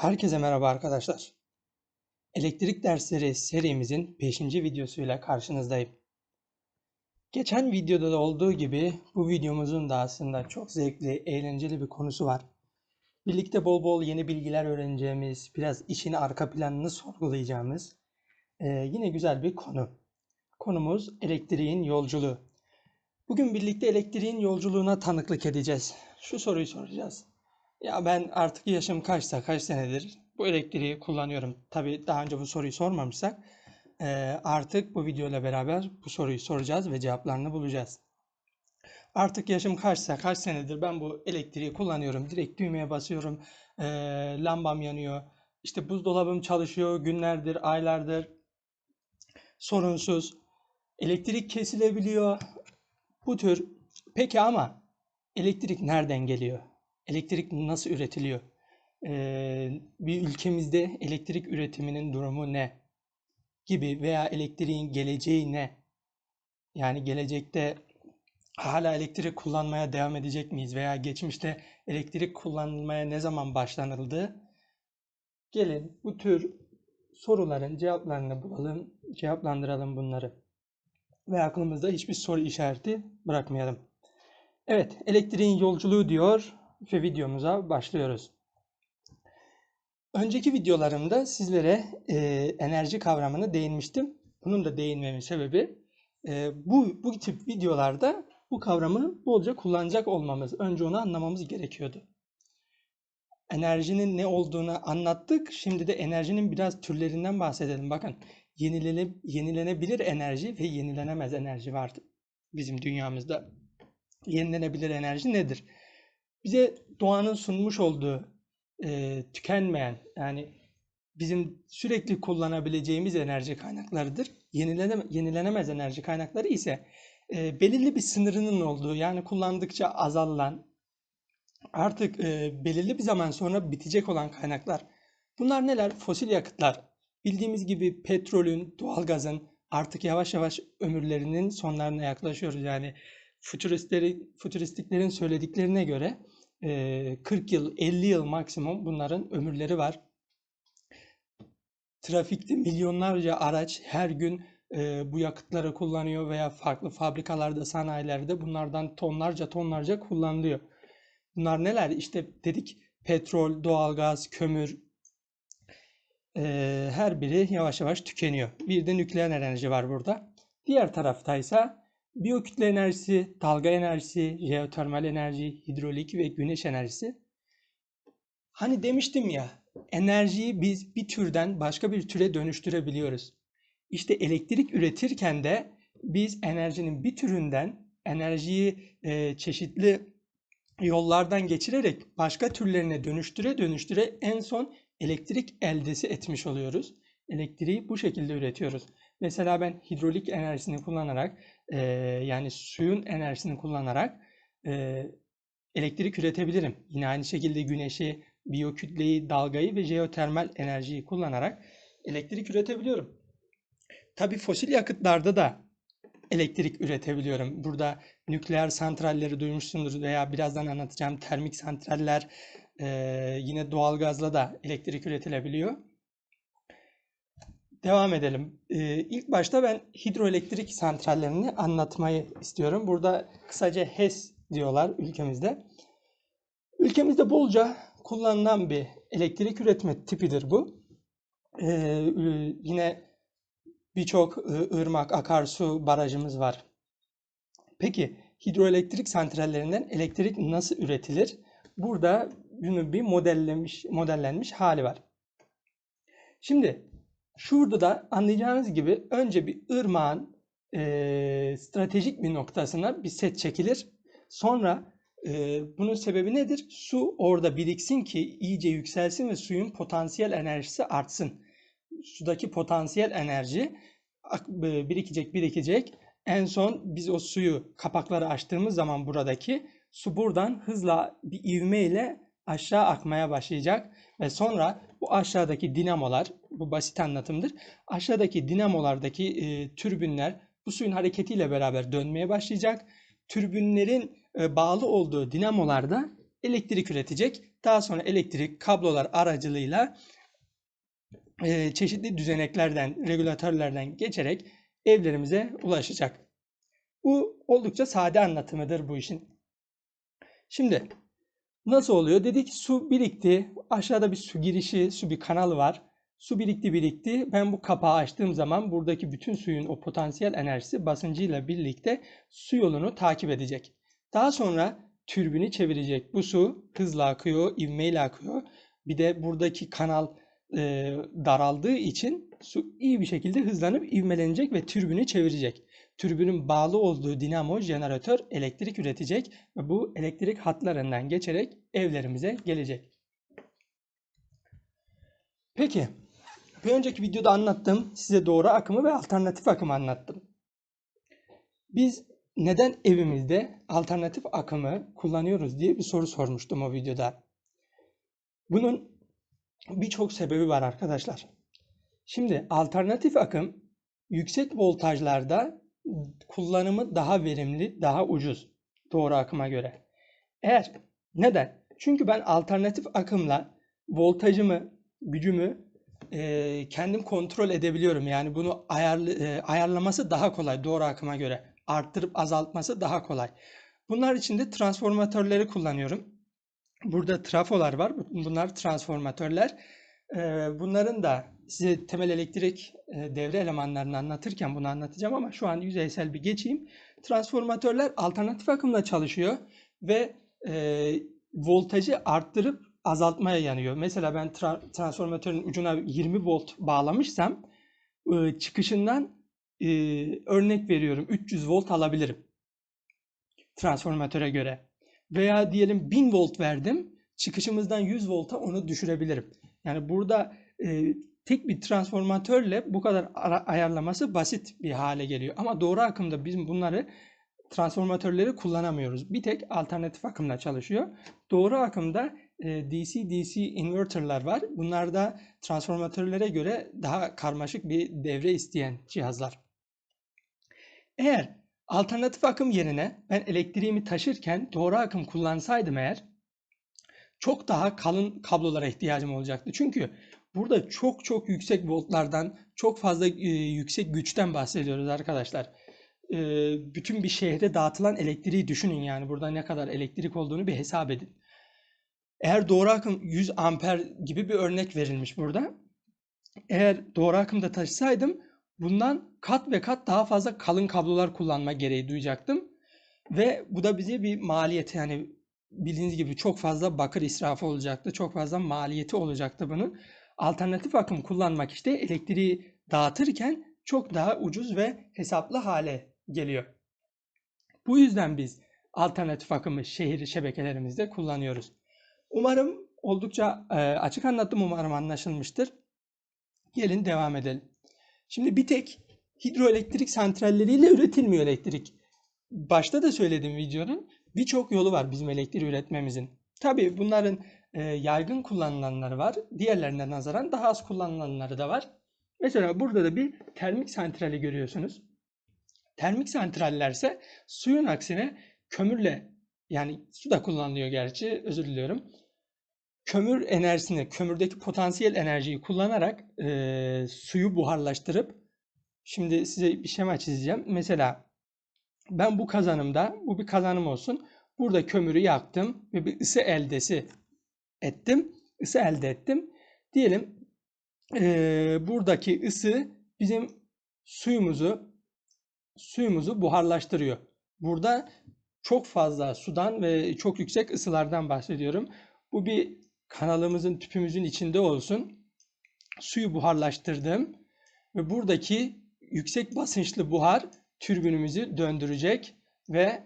Herkese merhaba arkadaşlar. Elektrik dersleri serimizin 5. videosuyla karşınızdayım. Geçen videoda da olduğu gibi bu videomuzun da aslında çok zevkli, eğlenceli bir konusu var. Birlikte bol bol yeni bilgiler öğreneceğimiz, biraz işin arka planını sorgulayacağımız e, yine güzel bir konu. Konumuz elektriğin yolculuğu. Bugün birlikte elektriğin yolculuğuna tanıklık edeceğiz. Şu soruyu soracağız. Ya ben artık yaşım kaçsa kaç senedir bu elektriği kullanıyorum. Tabii daha önce bu soruyu sormamışsak e, artık bu video ile beraber bu soruyu soracağız ve cevaplarını bulacağız. Artık yaşım kaçsa kaç senedir ben bu elektriği kullanıyorum. Direkt düğmeye basıyorum. e, lambam yanıyor. İşte buzdolabım çalışıyor günlerdir, aylardır. Sorunsuz. Elektrik kesilebiliyor. Bu tür. Peki ama elektrik nereden geliyor? Elektrik nasıl üretiliyor? Ee, bir ülkemizde elektrik üretiminin durumu ne? Gibi veya elektriğin geleceği ne? Yani gelecekte hala elektrik kullanmaya devam edecek miyiz? Veya geçmişte elektrik kullanılmaya ne zaman başlanıldı? Gelin bu tür soruların cevaplarını bulalım, cevaplandıralım bunları. Ve aklımızda hiçbir soru işareti bırakmayalım. Evet, elektriğin yolculuğu diyor ve videomuza başlıyoruz. Önceki videolarımda sizlere e, enerji kavramını değinmiştim. Bunun da değinmemin sebebi e, bu, bu tip videolarda bu kavramı bolca kullanacak olmamız. Önce onu anlamamız gerekiyordu. Enerjinin ne olduğunu anlattık. Şimdi de enerjinin biraz türlerinden bahsedelim. Bakın yenilene, yenilenebilir enerji ve yenilenemez enerji vardı bizim dünyamızda. Yenilenebilir enerji nedir? Bize doğanın sunmuş olduğu e, tükenmeyen yani bizim sürekli kullanabileceğimiz enerji kaynaklarıdır. Yenilene, yenilenemez enerji kaynakları ise e, belirli bir sınırının olduğu yani kullandıkça azalan artık e, belirli bir zaman sonra bitecek olan kaynaklar. Bunlar neler? Fosil yakıtlar. Bildiğimiz gibi petrolün, doğalgazın artık yavaş yavaş ömürlerinin sonlarına yaklaşıyoruz. Yani fütüristleri, fütüristiklerin söylediklerine göre 40 yıl, 50 yıl maksimum bunların ömürleri var. Trafikte milyonlarca araç her gün bu yakıtları kullanıyor veya farklı fabrikalarda, sanayilerde bunlardan tonlarca tonlarca kullanılıyor. Bunlar neler? İşte dedik petrol, doğalgaz, kömür her biri yavaş yavaş tükeniyor. Bir de nükleer enerji var burada. Diğer taraftaysa Biyokütle enerjisi, dalga enerjisi, jeotermal enerji, hidrolik ve güneş enerjisi. Hani demiştim ya, enerjiyi biz bir türden başka bir türe dönüştürebiliyoruz. İşte elektrik üretirken de biz enerjinin bir türünden enerjiyi e, çeşitli yollardan geçirerek başka türlerine dönüştüre dönüştüre en son elektrik eldesi etmiş oluyoruz. Elektriği bu şekilde üretiyoruz. Mesela ben hidrolik enerjisini kullanarak e, yani suyun enerjisini kullanarak e, elektrik üretebilirim. Yine aynı şekilde güneşi, biyokütleyi, dalgayı ve jeotermal enerjiyi kullanarak elektrik üretebiliyorum. Tabi fosil yakıtlarda da elektrik üretebiliyorum. Burada nükleer santralleri duymuşsundur veya birazdan anlatacağım termik santraller e, yine doğalgazla da elektrik üretilebiliyor. Devam edelim. Ee, ilk başta ben hidroelektrik santrallerini anlatmayı istiyorum. Burada kısaca HES diyorlar ülkemizde. Ülkemizde bolca kullanılan bir elektrik üretme tipidir bu. Ee, yine birçok ırmak, akarsu barajımız var. Peki hidroelektrik santrallerinden elektrik nasıl üretilir? Burada bunun bir modellenmiş, modellenmiş hali var. Şimdi Şurada da anlayacağınız gibi önce bir ırmağın e, stratejik bir noktasına bir set çekilir. Sonra e, bunun sebebi nedir? Su orada biriksin ki iyice yükselsin ve suyun potansiyel enerjisi artsın. Sudaki potansiyel enerji birikecek birikecek. En son biz o suyu kapakları açtığımız zaman buradaki su buradan hızla bir ivme ile aşağı akmaya başlayacak ve sonra bu aşağıdaki dinamolar, bu basit anlatımdır. Aşağıdaki dinamolardaki e, türbinler bu suyun hareketiyle beraber dönmeye başlayacak. Türbinlerin e, bağlı olduğu dinamolarda elektrik üretecek Daha sonra elektrik kablolar aracılığıyla e, çeşitli düzeneklerden, regülatörlerden geçerek evlerimize ulaşacak. Bu oldukça sade anlatımıdır bu işin. Şimdi nasıl oluyor? Dedik su birikti. Aşağıda bir su girişi, su bir kanalı var. Su birikti birikti. Ben bu kapağı açtığım zaman buradaki bütün suyun o potansiyel enerjisi basıncıyla birlikte su yolunu takip edecek. Daha sonra türbini çevirecek. Bu su hızla akıyor, ivmeyle akıyor. Bir de buradaki kanal e, daraldığı için su iyi bir şekilde hızlanıp ivmelenecek ve türbünü çevirecek. Türbünün bağlı olduğu dinamo jeneratör elektrik üretecek ve bu elektrik hatlarından geçerek evlerimize gelecek. Peki, bir önceki videoda anlattım. Size doğru akımı ve alternatif akımı anlattım. Biz neden evimizde alternatif akımı kullanıyoruz diye bir soru sormuştum o videoda. Bunun birçok sebebi var arkadaşlar. Şimdi alternatif akım yüksek voltajlarda kullanımı daha verimli, daha ucuz doğru akıma göre. Eğer neden? Çünkü ben alternatif akımla voltajımı, gücümü e, kendim kontrol edebiliyorum. Yani bunu ayarlı, e, ayarlaması daha kolay doğru akıma göre. Arttırıp azaltması daha kolay. Bunlar için de transformatörleri kullanıyorum. Burada trafolar var. Bunlar transformatörler. E, bunların da size temel elektrik e, devre elemanlarını anlatırken bunu anlatacağım ama şu an yüzeysel bir geçeyim. Transformatörler alternatif akımla çalışıyor ve e, voltajı arttırıp azaltmaya yanıyor. Mesela ben tra- transformatörün ucuna 20 volt bağlamışsam e, çıkışından e, örnek veriyorum 300 volt alabilirim transformatöre göre. Veya diyelim 1000 volt verdim çıkışımızdan 100 volta onu düşürebilirim. Yani burada e, tek bir transformatörle bu kadar ayarlaması basit bir hale geliyor. Ama doğru akımda biz bunları transformatörleri kullanamıyoruz. Bir tek alternatif akımla çalışıyor. Doğru akımda DC-DC inverterler var. Bunlar da transformatörlere göre daha karmaşık bir devre isteyen cihazlar. Eğer alternatif akım yerine ben elektriğimi taşırken doğru akım kullansaydım eğer çok daha kalın kablolara ihtiyacım olacaktı. Çünkü burada çok çok yüksek voltlardan, çok fazla e, yüksek güçten bahsediyoruz arkadaşlar. E, bütün bir şehre dağıtılan elektriği düşünün yani burada ne kadar elektrik olduğunu bir hesap edin. Eğer doğru akım 100 amper gibi bir örnek verilmiş burada. Eğer doğru akımda taşısaydım bundan kat ve kat daha fazla kalın kablolar kullanma gereği duyacaktım. Ve bu da bize bir maliyet yani bildiğiniz gibi çok fazla bakır israfı olacaktı. Çok fazla maliyeti olacaktı bunun. Alternatif akım kullanmak işte elektriği dağıtırken çok daha ucuz ve hesaplı hale geliyor. Bu yüzden biz alternatif akımı şehir şebekelerimizde kullanıyoruz. Umarım oldukça e, açık anlattım. Umarım anlaşılmıştır. Gelin devam edelim. Şimdi bir tek hidroelektrik santralleriyle üretilmiyor elektrik. Başta da söyledim videonun birçok yolu var bizim elektrik üretmemizin. Tabii bunların e, yaygın kullanılanları var. Diğerlerine nazaran daha az kullanılanları da var. Mesela burada da bir termik santrali görüyorsunuz. Termik santrallerse suyun aksine kömürle yani su da kullanılıyor gerçi özür diliyorum. Kömür enerjisini, kömürdeki potansiyel enerjiyi kullanarak e, suyu buharlaştırıp şimdi size bir şema çizeceğim. Mesela ben bu kazanımda, bu bir kazanım olsun. Burada kömürü yaktım ve bir ısı eldesi ettim. Isı elde ettim. Diyelim e, buradaki ısı bizim suyumuzu suyumuzu buharlaştırıyor. Burada çok fazla sudan ve çok yüksek ısılardan bahsediyorum. Bu bir kanalımızın tüpümüzün içinde olsun. Suyu buharlaştırdım ve buradaki yüksek basınçlı buhar türbünümüzü döndürecek ve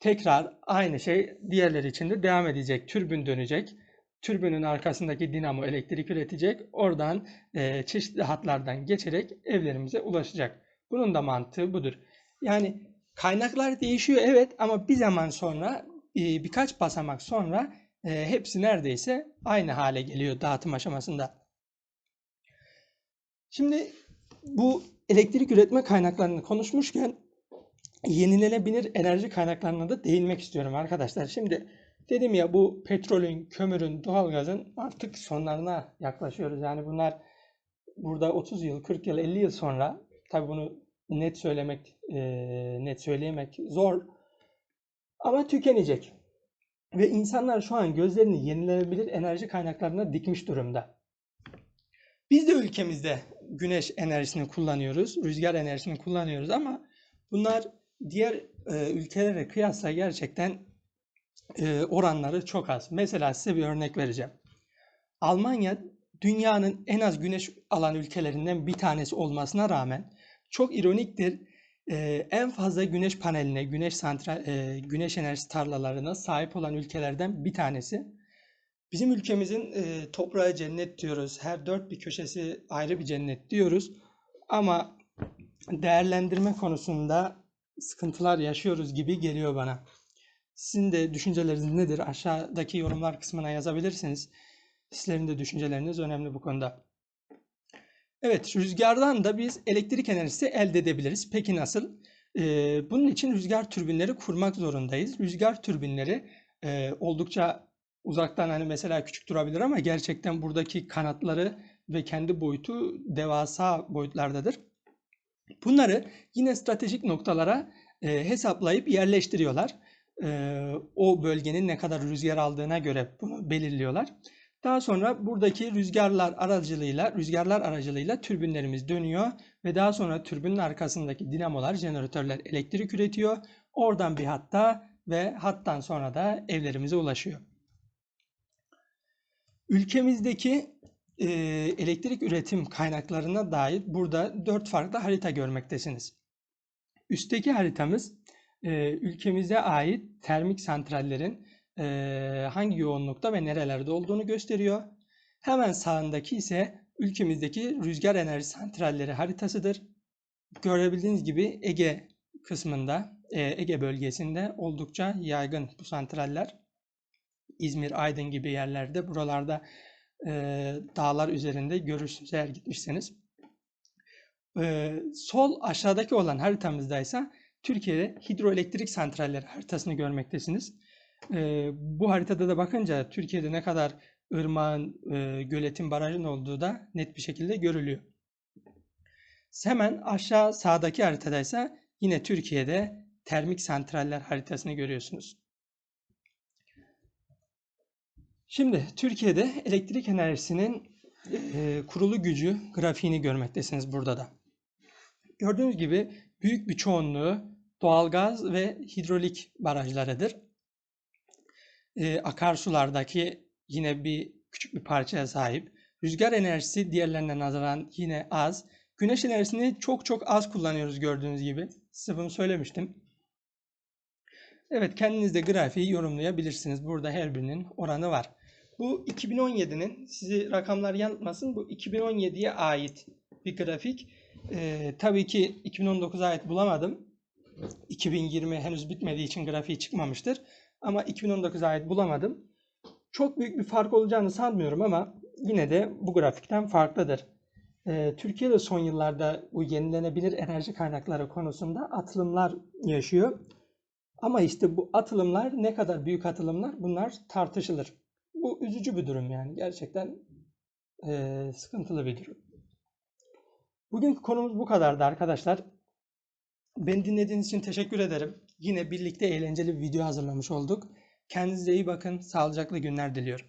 tekrar aynı şey diğerleri için de devam edecek. Türbün dönecek. Türbünün arkasındaki dinamo elektrik üretecek. Oradan e, çeşitli hatlardan geçerek evlerimize ulaşacak. Bunun da mantığı budur. Yani kaynaklar değişiyor evet ama bir zaman sonra e, birkaç basamak sonra e, hepsi neredeyse aynı hale geliyor dağıtım aşamasında. Şimdi bu elektrik üretme kaynaklarını konuşmuşken yenilenebilir enerji kaynaklarına da değinmek istiyorum arkadaşlar. Şimdi Dedim ya bu petrolün, kömürün, doğalgazın artık sonlarına yaklaşıyoruz. Yani bunlar burada 30 yıl, 40 yıl, 50 yıl sonra tabii bunu net söylemek, e, net söyleyemek zor ama tükenecek. Ve insanlar şu an gözlerini yenilenebilir enerji kaynaklarına dikmiş durumda. Biz de ülkemizde güneş enerjisini kullanıyoruz, rüzgar enerjisini kullanıyoruz ama bunlar diğer e, ülkelere kıyasla gerçekten e, oranları çok az. Mesela size bir örnek vereceğim. Almanya dünyanın en az güneş alan ülkelerinden bir tanesi olmasına rağmen çok ironiktir. e, en fazla güneş paneline, güneş santral, e, güneş enerjisi tarlalarına sahip olan ülkelerden bir tanesi. Bizim ülkemizin toprağı cennet diyoruz. Her dört bir köşesi ayrı bir cennet diyoruz. Ama değerlendirme konusunda sıkıntılar yaşıyoruz gibi geliyor bana. Sizin de düşünceleriniz nedir? Aşağıdaki yorumlar kısmına yazabilirsiniz. Sizlerin de düşünceleriniz önemli bu konuda. Evet, rüzgardan da biz elektrik enerjisi elde edebiliriz. Peki nasıl? Ee, bunun için rüzgar türbinleri kurmak zorundayız. Rüzgar türbinleri e, oldukça uzaktan hani mesela küçük durabilir ama gerçekten buradaki kanatları ve kendi boyutu devasa boyutlardadır. Bunları yine stratejik noktalara e, hesaplayıp yerleştiriyorlar. E, o bölgenin ne kadar rüzgar aldığına göre bunu belirliyorlar. Daha sonra buradaki rüzgarlar aracılığıyla rüzgarlar aracılığıyla türbinlerimiz dönüyor ve daha sonra türbinin arkasındaki dinamolar, jeneratörler elektrik üretiyor. Oradan bir hatta ve hattan sonra da evlerimize ulaşıyor. Ülkemizdeki e, elektrik üretim kaynaklarına dair burada dört farklı harita görmektesiniz. Üstteki haritamız e, ülkemize ait termik santrallerin e, hangi yoğunlukta ve nerelerde olduğunu gösteriyor. Hemen sağındaki ise ülkemizdeki rüzgar enerji santralleri haritasıdır. Görebildiğiniz gibi Ege kısmında, e, Ege bölgesinde oldukça yaygın bu santraller. İzmir, Aydın gibi yerlerde, buralarda e, dağlar üzerinde görürsünüz eğer gitmişseniz. E, sol aşağıdaki olan haritamızda ise Türkiye'de hidroelektrik santralleri haritasını görmektesiniz. E, bu haritada da bakınca Türkiye'de ne kadar ırmağın, e, göletin, barajın olduğu da net bir şekilde görülüyor. Hemen aşağı sağdaki haritada ise yine Türkiye'de termik santraller haritasını görüyorsunuz. Şimdi Türkiye'de elektrik enerjisinin e, kurulu gücü grafiğini görmektesiniz burada da. Gördüğünüz gibi büyük bir çoğunluğu doğalgaz ve hidrolik barajlarıdır. E, akarsulardaki yine bir küçük bir parçaya sahip. Rüzgar enerjisi diğerlerine nazaran yine az. Güneş enerjisini çok çok az kullanıyoruz gördüğünüz gibi. Size bunu söylemiştim. Evet kendiniz de grafiği yorumlayabilirsiniz. Burada her birinin oranı var. Bu 2017'nin sizi rakamlar yanıltmasın. Bu 2017'ye ait bir grafik. Ee, tabii ki 2019'a ait bulamadım. 2020 henüz bitmediği için grafiği çıkmamıştır. Ama 2019'a ait bulamadım. Çok büyük bir fark olacağını sanmıyorum ama yine de bu grafikten farklıdır. Ee, Türkiye'de son yıllarda bu yenilenebilir enerji kaynakları konusunda atılımlar yaşıyor. Ama işte bu atılımlar ne kadar büyük atılımlar bunlar tartışılır. Bu üzücü bir durum yani. Gerçekten e, sıkıntılı bir durum. Bugünkü konumuz bu kadardı arkadaşlar. Beni dinlediğiniz için teşekkür ederim. Yine birlikte eğlenceli bir video hazırlamış olduk. Kendinize iyi bakın. Sağlıcakla günler diliyorum.